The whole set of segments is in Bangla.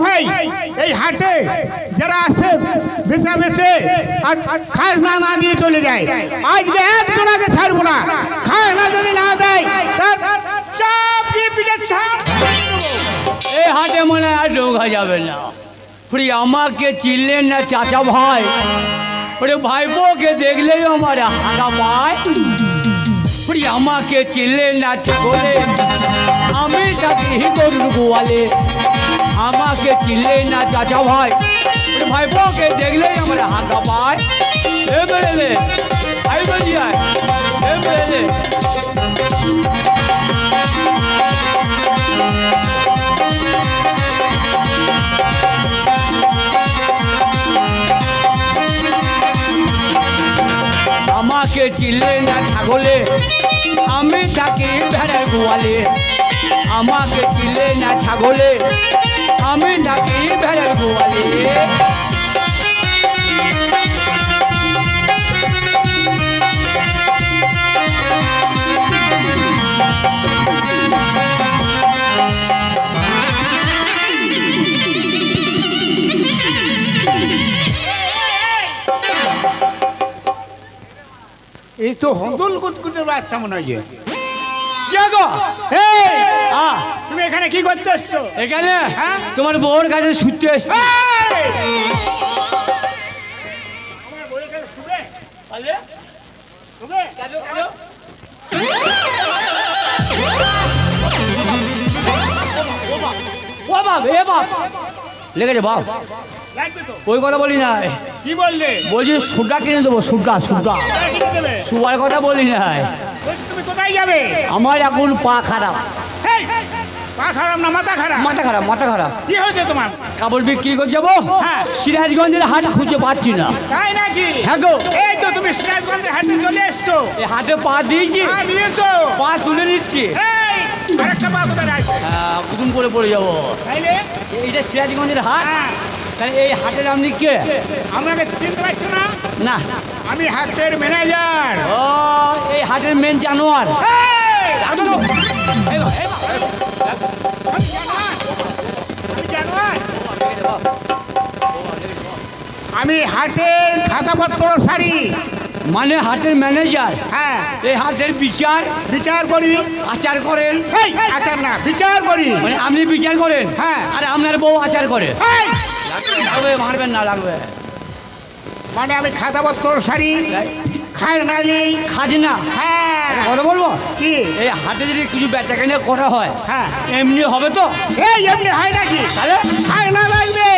ভাই এই হাটে যারা আসে বেচা বেচে আর খাস না না দিয়ে চলে যায় আজকে একজনাকে ছাড়বো না খাস না যদি না দেয় তার চাপ দিয়ে পিঠে ছাড় এই হাটে মনে হয় আর ঢোকা যাবে না ফুরি আমাকে চিনলেন না চাচা ভাই ওরে ভাইপোকে দেখলেই আমার হাঁটা পায় ফুরি আমাকে চিনলেন না বলে আমি তাকে গরুর গোয়ালে আমাকে চিনলেন না চাচা ভাই ওরে ভাইপোকে দেখলেই আমার হাঁটা পায় এ বেড়েলে ভাই বলিয়ায় এ বেড়েলে আমাকে চিনলে না ছাগলে আমি থাকি ভেড়ার গোয়ালে আমাকে চিনলে না ছাগলে আমি থাকি ভেড়ার গোয়ালে এই তো হন্দল কুটকুটের বাচ্চা মনে হয়। জাগো এই আহ, তুমি এখানে কি করতে এসছো এখানে হ্যাঁ? তোমার বউর কাছে শুতে এসছি এই! আমার বউয়ের কাছে শুবে? শুবে? ও বাপ এ বাপ লেগেছে বাপ ওই কথা বলি না কি বললে বলছি সুটা কিনে দেবো সুটা কথা বলি না তুমি কোথায় যাবে আমার এখন পা খারাপ! পা খারাপ না মাথা খারাপ? মাথা খারাপ মাথা খারাপ। কি হয়েছে তোমার? কাপড় বিক্রি করে যাব হ্যাঁ। সিরাজগঞ্জের হাট খুঁজে পাচ্ছি না। তাই নাকি? হ্যাঁ গো। এই তো তুমি সিরাজগঞ্জের হাটে চলে এসছো। এই হাটে পা দিয়েছি। পা তুলে নিচ্ছি। এই আরেকটা পা কোথায় আছে কুতুম করে পড়ে যাব। তাইলে? এইটা সিরাজগঞ্জের হাট। হ্যাঁ। তাহলে এই হাটের আপনি কে আমাকে চিনতে পারছ না? না। আমি হাটের ম্যানেজার ও এই হাটের মেন জানোয়ার। আমি হাটের খাতাপত্র সারি। মানে হাটের ম্যানেজার? হ্যাঁ। এই হাটের বিচার? বিচার করি। আচার করেন? আচার না বিচার করি। মানে আপনি বিচার করেন? হ্যাঁ। আর আপনার বউ আচার করে! লাগবে মারবেন না লাগবে। মানে আমি খাতাপত্র সারি। খাজনালি খাজনা। হ্যাঁ। কথা বলব? কি? এই হাটে যদি কিছু বেচা কেনা করা হয় হ্যাঁ। এমনি হবে তো? এই এমনি হয় নাকি? তাহলে? খাজনা লাগবে।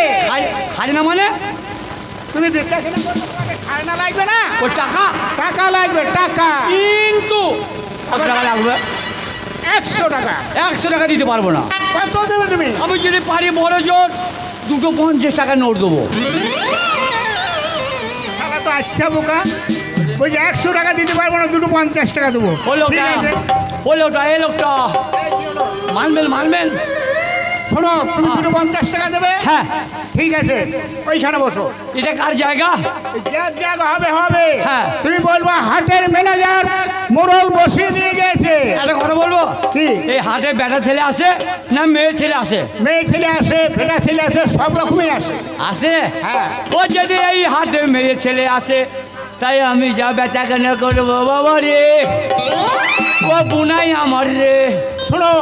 খাজনা মানে? তুমি বেচা কেনা খাজনা লাগবে না? ও টাকা? টাকা লাগবে টাকা। কিন্তু টাকা লাগবে? একশো টাকা। একশো টাকা দিতে পারব না। কত দেবে তুমি? আমি যদি পারি বড় জোর দুটো পঞ্চাশ টাকা নোট দেবো। তো আচ্ছা বোকা। বলছি একশো টাকা দিতে পারব না দুটো পঞ্চাশ টাকা দেবো। ওই ঠিক লোকটা ওই লোকটা এই লোকটা। মানবেন মানবেন শোনো তুমি দুটো পঞ্চাশ টাকা দেবে? হ্যাঁ। ঠিক আছে ওইখানে বসো। এটা কার জায়গা? যার জায়গা হবে হবে। হ্যাঁ। তুমি বলব হাটের ম্যানেজার মোড়ল বসিয়ে দিয়ে গেছে। একটা কথা বলব? কি? এই হাটে বেটা ছেলে আসে না মেয়ে ছেলে আসে? মেয়ে ছেলে আসে ফেটা ছেলে আসে সব রকমই আসে। আসে? হ্যাঁ। ও যদি এই হাটে মেয়ে ছেলে আসে তাই আমি যা বেচা কেনা করব বাবা রে। ও বুনাই আমার রে। শোনো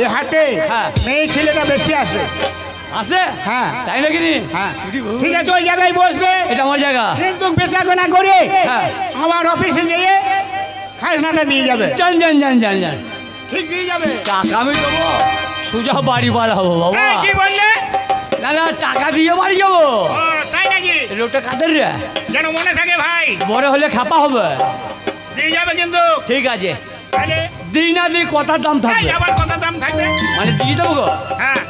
এই হাটে হ্যাঁ। মেয়ে ছেলেটা বেশি আসে। আসে? হ্যাঁ। তাই নাকি? হ্যাঁ। ঠিক আছে ওই জায়গায় বসবে। এটা আমার জায়গা। কিন্তু বেচা কেনা করে হ্যাঁ। আমার অফিসে যেয়ে খাজনাটা দিয়ে যাবে। জান জান জান জান জান ঠিক দিয়ে যাবে। টাকা আমি দেবো। সোজা বাড়ি বাড়াবো বাবা। কি বললে? না না টাকা দিয়ে বাড়ি যাব। ও, তাই নাকি? লোকটা কাদের রে? যেন মনে থাকে ভাই। বড় হলে খাপা হবে। দিয়ে যাবে কিন্তু। ঠিক আছে। তাহলে? দিই না দিই কথার দাম এই, থাকবে। আবার কত দাম থাকবে। মানে দিয়ে দেবো গো? হ্যাঁ।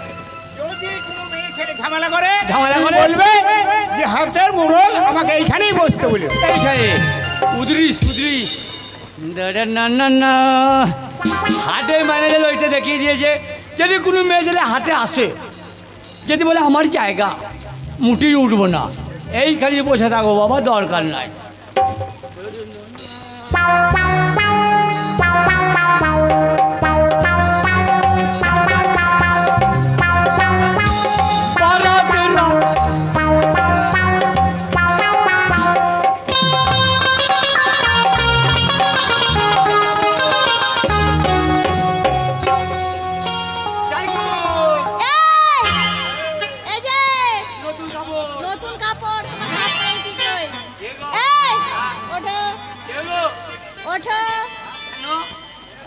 যদি কোনো মেয়ে ছেলে ঝামেলা করে ঝামেলা করে? বলবে যে হাটের মুরল আমাকে এইখানেই বসতে বলে এইখানে। উদরিস উদরিস। দাদা না না না। হাটে ম্যানেজার ওইটা দেখিয়ে দিয়েছে। যদি কোনো মেয়ে ছেলে হাটে আসে যদি বলে আমার জায়গা মুটি উঠবো না। এইখানে বসে থাকো বাবা দরকার নাই।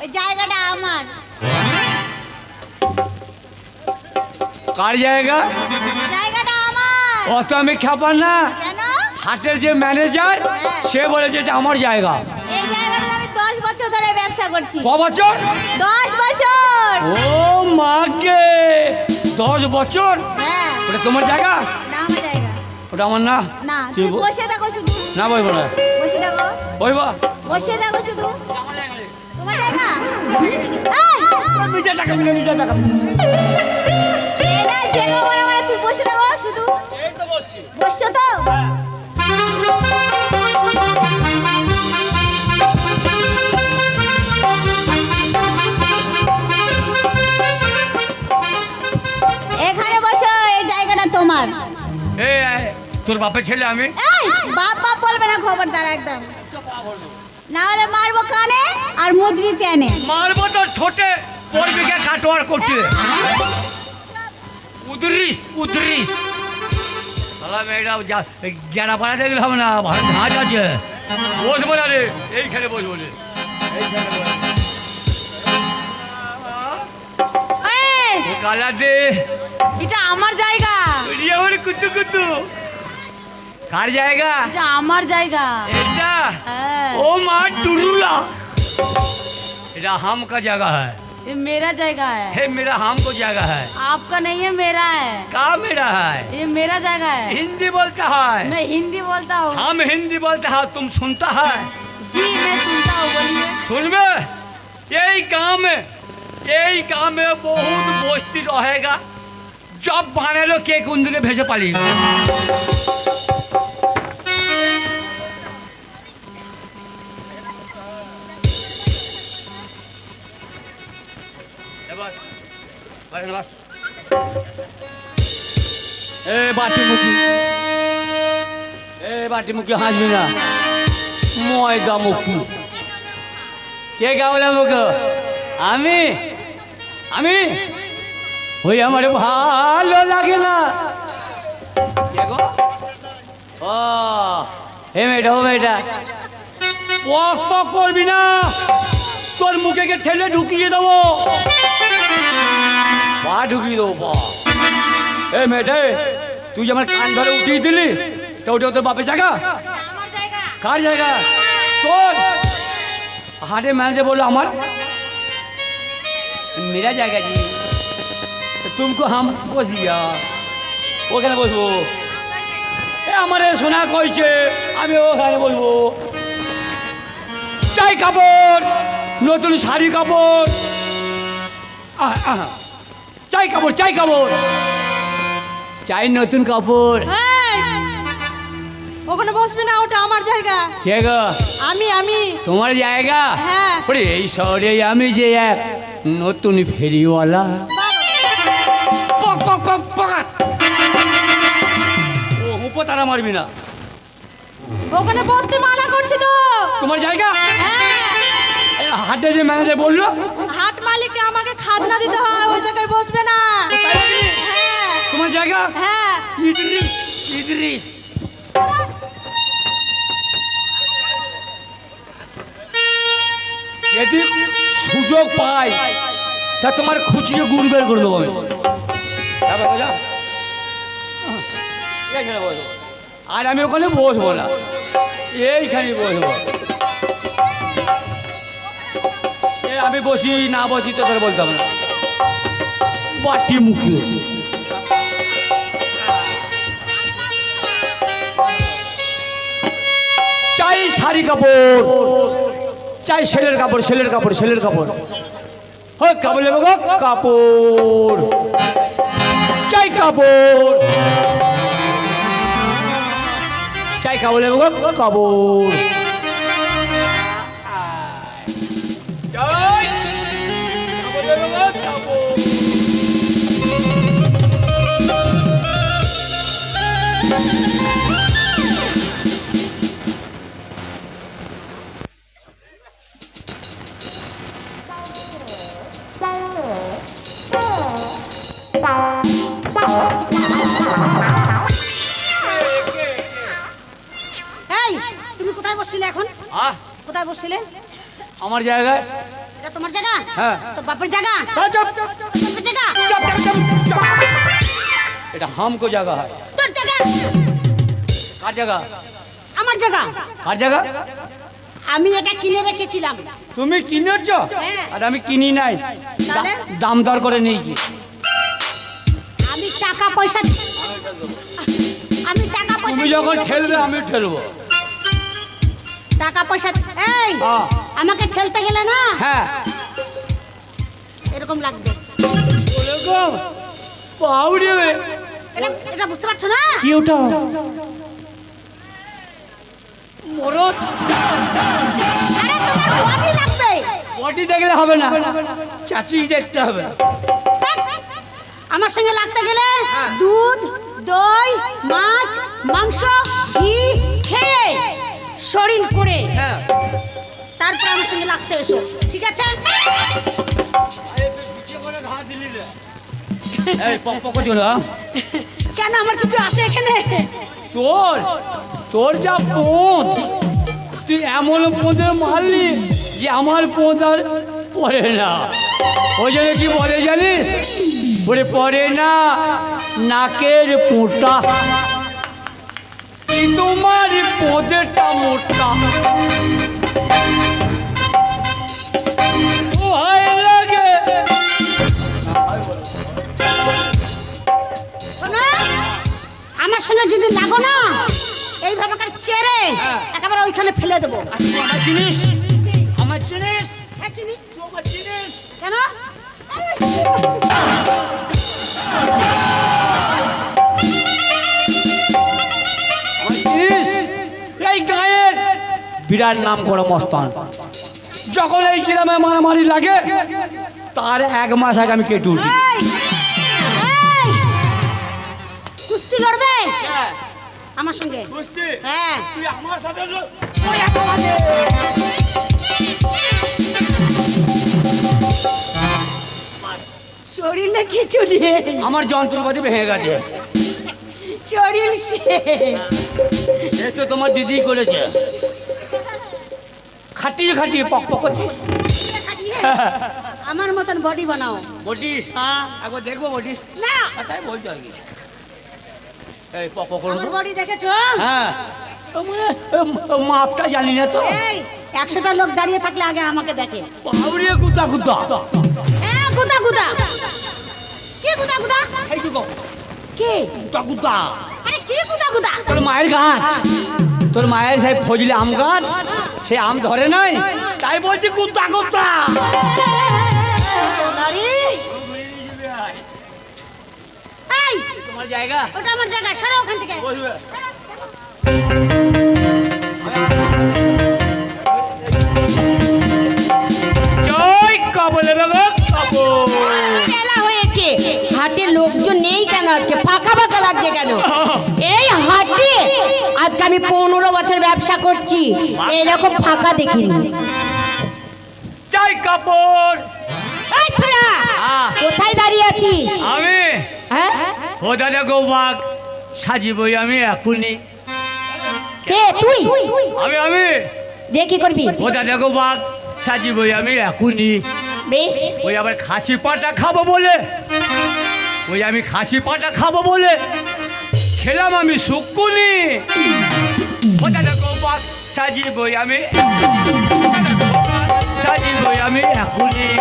ওই জায়গাটা আমার। কার জায়গা? জায়গাটা আমার। অত আমি খেপার না। কেন? হাটের যে ম্যানেজার সে বলেছে এটা আমার জায়গা। এই জায়গাটা আমি দশ বছর ধরে ব্যবসা করছি। ক বছর? দশ বছর। ও মাকে দশ বছর? হ্যাঁ। ওটা তোমার জায়গা? না আমার জায়গা। ওটা আমার না? না তুমি বসে থাকো শুধু। না বসে থাকো। বসে থাকো শুধু। টাকা মিলে টাকা তুমি বসে থাকো শুধু বসছো তো এখানে বসো এই জায়গাটা তোমার। তোর বাপের ছেলে আমি? বাপ বাপ বলবে না খবরদার একদম। না হলে মারবো কানে আর মুদবি প্যানে। মারবো তোর ঠোঁটে পড়বি কে কাটোয়ার করতে উদরিস উদরিস। শালা মেয়েটা যা জ্ঞানা পাড়া দেখলে হবে না ভালো আছে। বসবো না রে এইখানে বসবো রে। এইখানে কালা দে এটা আমার জায়গা। কুতু কুতু কার জায়গা? এটা আমার জায়গা। ओ माँ टुरुला मेरा हम का जगह है। ये मेरा जगह है। हे मेरा हम को जगह है। आपका नहीं है मेरा है। का मेरा है? ये मेरा जगह है। हिंदी बोलता है। मैं हिंदी बोलता हूँ। हम हिंदी बोलते हैं तुम सुनता है। जी मैं सुनता हूँ बोलिए। सुन में यही काम में यही काम में बहुत बोस्ती रहेगा। जब बाने लो के कुंद के भेजे पाली। এ বাটি মুখি এ বাটি মুখি হাসবি না। ময়দা মুখি কে গাবলে মুখ? আমি? আমি? ওই আমার ভালো লাগে না। ও হে মেয়েটা, ও মেয়েটা। পক পক করবি না। তোর মুখে ঠেলে ঢুকিয়ে দেবো। পা ঢুকি দেবো এ মেয়েটে তুই আমার কান ধরে উঠিয়ে দিলি তো ওটা তোর বাপের জায়গা? কার জায়গা? তোর হাটে ম্যানেজার বলল আমার। মেরা জায়গা জি। তুমকো হাম বসিয়া। ওখানে বসবো। এ আমার সোনা কইছে আমি ওখানে বলব চাই কাপড় নতুন শাড়ি কাপড়। আহ আহ। চাই কাপড় চাই কাপড়। চাই নতুন কাপড়। ওখানে বসবি না ওটা আমার জায়গা। কে গো? আমি আমি। তোমার জায়গা? হ্যাঁ। ওরে এই শহরে আমি যে এক নতুন ফেরিওয়ালা। ও তারা মারবি না। ওখানে বসতে মানা করছি তো। তোমার জায়গা? হ্যাঁ। হাটে যে ম্যানেজার বলল? আমাকে খাজনা দিতে হয় ওই জায়গায় বসবে না। তোমার জায়গা? হ্যাঁ। ইদ্রিস ইদ্রিস। যদি সুযোগ পাই তা তোমার খুঁচিয়ে গুড় বের করে দেবো। আর আমি ওখানে বসবো না। এইখানে বসবো। আমি বসি, না বসি তো তোর বলতাম না। বাটি মুখে। চাই শাড়ি কাপড়, চাই ছেলের কাপড় ছেলের কাপড় ছেলের কাপড়। হোক, কাপড় নেব কাপড়। চাই কাপড়। চাই কাপড় নেব কাপড়। এই তুমি কোথায় বসছিলে এখন? আহ। কোথায় বসছিলে? আমার জায়গায়। এটা তোমার জায়গা? হ্যাঁ। তোর বাপের জায়গা? চুপ, বাপের জায়গা? চুপ, চুপ, চুপ, চুপ। এটা হামকো জায়গা হয়। তোর জায়গা? কার জায়গা? আমার জায়গা। কার জায়গা? আমি এটা কিনে রেখেছিলাম। তুমি কিনেছ? হ্যাঁ। আর আমি কিনি নাই। দাম দর করে নিয়েছি। পয়সা আমি টাকা পয়সা তুমি যখন ঠেলবে আমি ঠেলবো টাকা পয়সা এই হ্যাঁ। আমাকে ঠেলতে গেলে না? হ্যাঁ। এরকম লাগবে। ওরকম? এটা এটা বুঝতে পারছ না? কি ওটা? মরদ। আরে তোমার বডি লাগবে। বডি দেখলে হবে না। চাচি দেখতে হবে। আমার সঙ্গে লাগতে গেলে দুধ দই মাছ মাংস ঘি খেয়ে শরীর করে। হ্যাঁ। তারপর আমার সঙ্গে লাগতে এসো ঠিক আছে? হ্যাঁ? কেন আমার কিছু আছে এখানে? তোর তোর যা পোঁত তুই এমন পোঁতে মারলি যে আমার পোঁত আর পড়ে না। ওই জন্য কি বলে জানিস? বলে পড়ে না নাকের পোঁটা তোমার পোঁতেরটা মোটা। ভয় লাগে। শোনো আমার সঙ্গে যদি লাগো না এইভাবে করে চেড়ে একেবারে ওইখানে ফেলে দেবো। আমার জিনিস আমার জিনিস হ্যাঁ, চিনি। আমার জিনিস। কেন? আমার এই গায়ের বিরাট নাম করা মস্তান। যখন এই গ্রামে মারামারি লাগে তার এক মাস আগে আমি কেটে উঠি! কুস্তি লড়বে? আমার সঙ্গে? হ্যাঁ। তুই আমার সাথে শরীরে কিছু নেই। আমার যন্ত্রপাতি ভেঙে গেছে। শরীর শেষ। এ তো তোমার দিদি করেছে। খাটিয়ে খাটিয়ে পক পক আমার মতন বডি বানাও। বটি হ্যাঁ। একবার দেখব বটি না। তাই বলছো আর কি। এই পক পক আমার বডি দেখেছ? হ্যাঁ। মাপটা জানি না তো। এই একশোটা লোক দাঁড়িয়ে থাকলে আগে আমাকে দেখে। কুতা কুতা গুদা গুদা। কে গুদা গুদা? এইটুকু কে? কুতা কুতা আরে কে গুদা গুদা? তোর মায়ের গাছ। তোর মায়ের সেই ফজলি আম গাছ। সে আম ধরে নাই। তাই বলছি কুত্তা তোমার জায়গা? ওটা আমার জায়গা। সরো ওখান থেকে। বসবে। মেলা হয়েছে। হাটে লোকজন নেই কেন আজকে? ফাঁকা ফাঁকা লাগছে কেন? এই হাটে আজকে আমি পনেরো বছর ব্যবসা করছি। এরকম ফাঁকা দেখিনি। জয় কাপড়। হ্যাঁ। কোথায় দাঁড়িয়ে আছিস? আমি? হ্যাঁ? ও দাদা গৌবাগ সাজিবই আমি এখনই। কে? তুই? আমি আমি। কি করবি? ও দাদা গৌবাগ সাজিবই আমি এখনই। বেশ। ওই আবার খাসি পাটা খাব বলে। ওই আমি খাসি পাটা খাব বলে। খেলাম আমি শুকুনি ওটা দেখো বাস, সাজিবই আমি। সাজিবই আমি এখনই।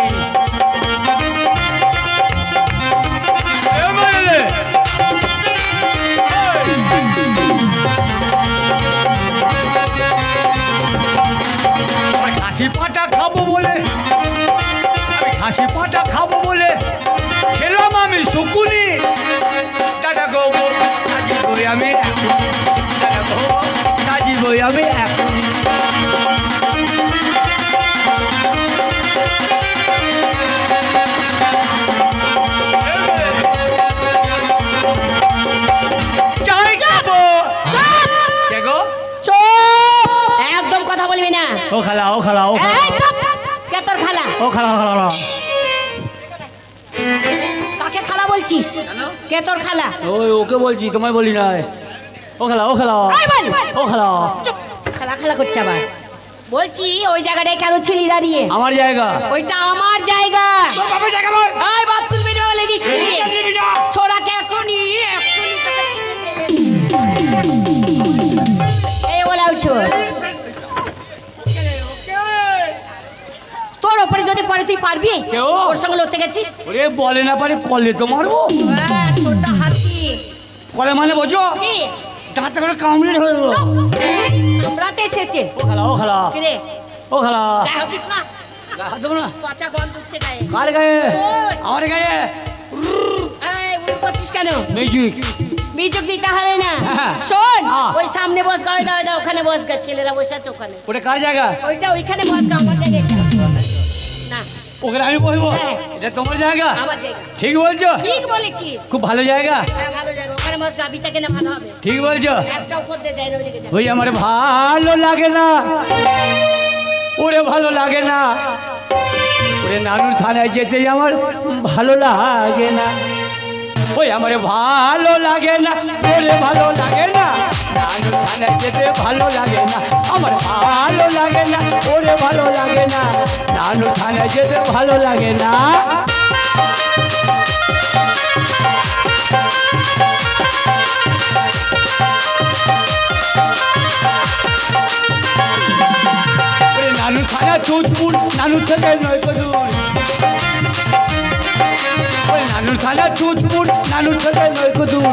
ও খালা ও খালা ও খালা। এই চুপ! কে তোর খালা? ও খালা ও খালা কাকে খালা বলছিস? কে তোর খালা? ওই ওকে বলছি তোমায় বলি না। ও খালা ও খালা। এই বল। ও খালা। চুপ। খালা খালা করছে আবার। বলছি ওই জায়গাটায় কেন ছিলি দাঁড়িয়ে? আমার জায়গা। ওইটা আমার জায়গা। এই বাপ তুমি বেরিয়ে দিচ্ছি যদি পরে তুই পারবি? ওর সঙ্গে লড়তে গেছিস? ওরে বলে না পারে কলে তো মারবো। হ্যাঁ, ছোটটা হাতি। কলে মানে বোঝো? দাঁতে করে কামড়ে কামড়াতে এসেছে। ও খালা ও খালা। ও খালা। না? গায়ে হাত দেবো না? পচা গন্ধ উঠছে গায়ে। কার গায়ে? আমার গায়ে? এই, কেন? মিউজিক। মিউজিক দিতে হবে না। হ্যাঁ। শোন হ্যাঁ। ওই সামনে বস দাও ওখানে বস গা ছেলেরা বসে আছে ওখানে। ওটা কার জায়গা? ওইটা ওইখানে বস গা আমার। না। ওখানে আমি বলব হ্যাঁ। এটা তোমার জায়গা? আমার জায়গা। ঠিক বলছো? ঠিক বলেছি। খুব ভালো জায়গা। হ্যাঁ ভালো জায়গা। ওখানে বস গা বিটা কেন ভালো হবে। ঠিক বলছো? একটাও করতে যায় না ওইদিকে ওই আমার ভালো লাগে না। ওরে ভালো লাগে না। ওরে নানুর থানায় যেতেই আমার ভালো লাগে না। ওই আমার ভালো লাগে না। ওরে ভালো লাগে না। থানায় যেতে ভালো লাগে না। আমার ভালো লাগে না, ওরে ভালো লাগে না। নানুর থানায় যেতে ভালো লাগে না। ওরে নানুর থানা চুঁচপুর নানুর থেকে নয় নানুর থানা চুঁচপুর নানুর থেকে নয় কদূর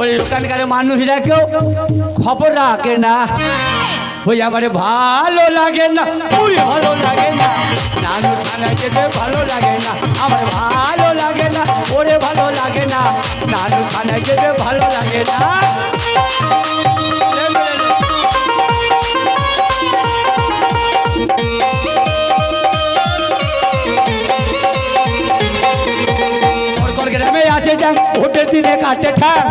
ওই ওখানকার মানুষরা কেউ খবর রাখে না। ওই আমার ভালো লাগে না, ওই ভালো লাগে না। নানু থানা যেতে ভালো লাগে না, আমার ভালো লাগে না, ওরে ভালো লাগে না। নানু থানা যেতে ভালো লাগে না। গ্রামে আছে যান ভোটের দিনে কাটে ঠান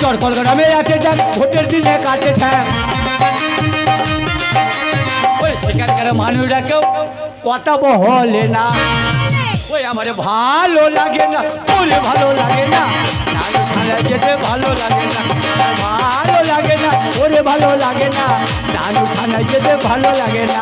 চরকল গ্রামে আছে যান ভোটের দিনে কাটে ঠান ওই সেখানকার মানুষরা কেউ কথা বলে না ওই আমার ভালো লাগে না ওরে ভালো লাগে না নানু থানায় যেতে ভালো লাগে না ভালো লাগে না ওরে ভালো লাগে না নানু থানায় যেতে ভালো লাগে না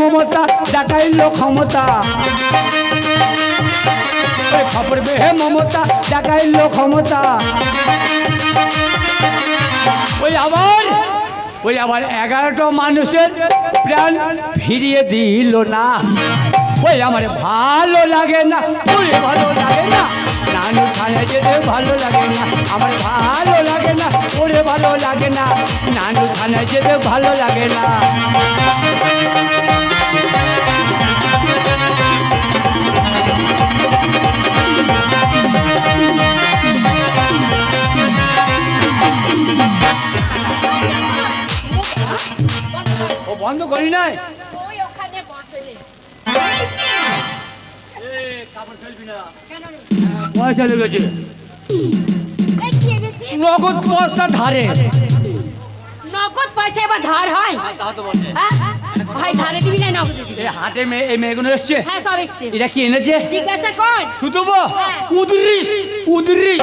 মমতা ডাকাইল ক্ষমতা। খবর পেয়ে মমতা ডাকাইল ক্ষমতা। ওই আবার ওই আবার এগারোটা মানুষের প্রাণ ফিরিয়ে দিল না। ওই আমার ভালো লাগে না, ওই ভালো লাগে না। নানু থানায় যেতে ভালো লাগে না, আমার ভালো লাগে না, ওরে ভালো লাগে না, নানু থানায় যেতে ভালো লাগে না। বন্ধ করি নাই? পয়সা লেগেছে? নগদ পয়সা ধারে। নগদ পয়সা এবার ধার হয়? হ্যাঁ? ভাই ধারে দিবি না নগদ হাটে মেয়ে এই মেয়েগুলো এসছে। হ্যাঁ সব এসছে। এটা কি এনেছে? ঠিক আছে কোন শুধু উদরিস উদরিস